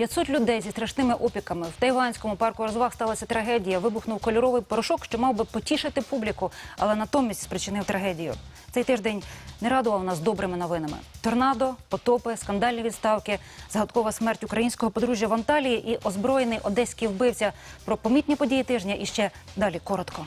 500 людей зі страшними опіками в тайванському парку розваг сталася трагедія. Вибухнув кольоровий порошок, що мав би потішити публіку, але натомість спричинив трагедію. Цей тиждень не радував нас добрими новинами: торнадо, потопи, скандальні відставки, загадкова смерть українського подружжя в Анталії і озброєний одеський вбивця. Про помітні події тижня і ще далі коротко.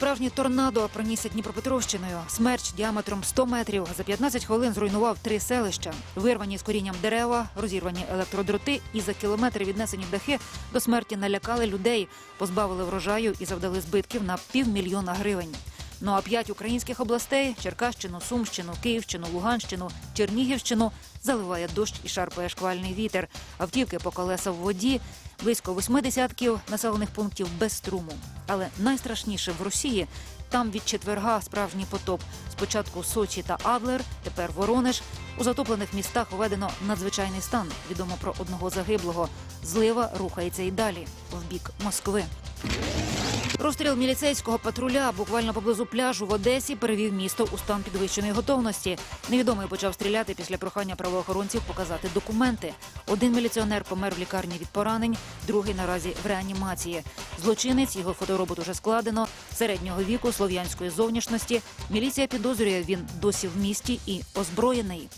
Справжнє торнадо пронісся Дніпропетровщиною. Смерч діаметром 100 метрів за 15 хвилин зруйнував три селища. Вирвані з корінням дерева, розірвані електродроти і за кілометри віднесені дахи до смерті налякали людей, позбавили врожаю і завдали збитків на півмільйона гривень. Ну а п'ять українських областей Черкащину, Сумщину, Київщину, Луганщину, Чернігівщину заливає дощ і шарпає шквальний вітер. Автівки по колеса в воді, близько восьми десятків населених пунктів без струму. Але найстрашніше в Росії там від четверга справжній потоп. Спочатку Сочі та Адлер, тепер Воронеж. У затоплених містах введено надзвичайний стан. Відомо про одного загиблого. Злива рухається і далі в бік Москви. Розстріл міліцейського патруля буквально поблизу пляжу в Одесі перевів місто у стан підвищеної готовності. Невідомий почав стріляти після прохання правоохоронців показати документи. Один міліціонер помер в лікарні від поранень, другий наразі в реанімації. Злочинець його фоторобот уже складено. Середнього віку слов'янської зовнішності. Міліція підозрює, він досі в місті і озброєний.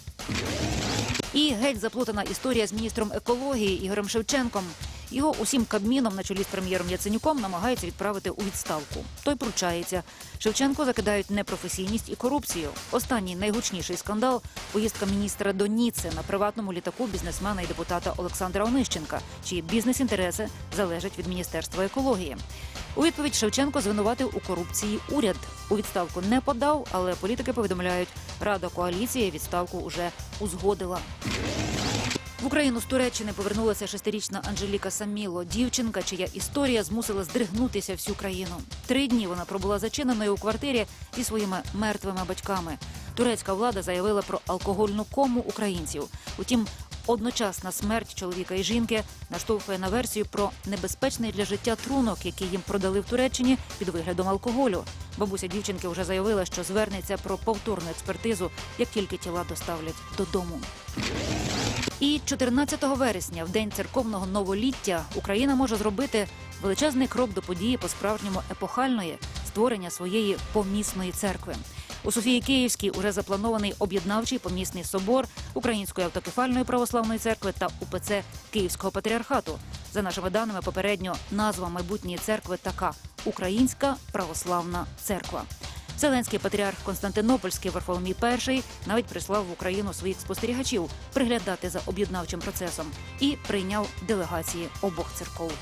І геть заплутана історія з міністром екології Ігорем Шевченком. Його усім кабміном на чолі з прем'єром Яценюком намагаються відправити у відставку. Той пручається. Шевченко закидають непрофесійність і корупцію. Останній найгучніший скандал поїздка міністра до Ніци на приватному літаку бізнесмена і депутата Олександра Онищенка, чиї бізнес-інтереси залежать від міністерства екології. У відповідь Шевченко звинуватив у корупції уряд. У відставку не подав, але політики повідомляють, рада коаліції відставку уже узгодила. В Україну з Туреччини повернулася шестирічна Анжеліка Саміло, дівчинка, чия історія змусила здригнутися всю країну. Три дні вона пробула зачиненою у квартирі зі своїми мертвими батьками. Турецька влада заявила про алкогольну кому українців. Утім, одночасна смерть чоловіка і жінки наштовхує на версію про небезпечний для життя трунок, який їм продали в Туреччині під виглядом алкоголю. Бабуся дівчинки вже заявила, що звернеться про повторну експертизу, як тільки тіла доставлять додому. І 14 вересня, в день церковного новоліття, Україна може зробити величезний крок до події по-справжньому епохальної створення своєї помісної церкви. У Софії Київській уже запланований об'єднавчий помісний собор Української автокефальної православної церкви та УПЦ Київського патріархату. За нашими даними, попередньо назва майбутньої церкви така Українська православна церква. Вселенський патріарх Константинопольський Варфоломій І навіть прислав в Україну своїх спостерігачів приглядати за об'єднавчим процесом і прийняв делегації обох церков.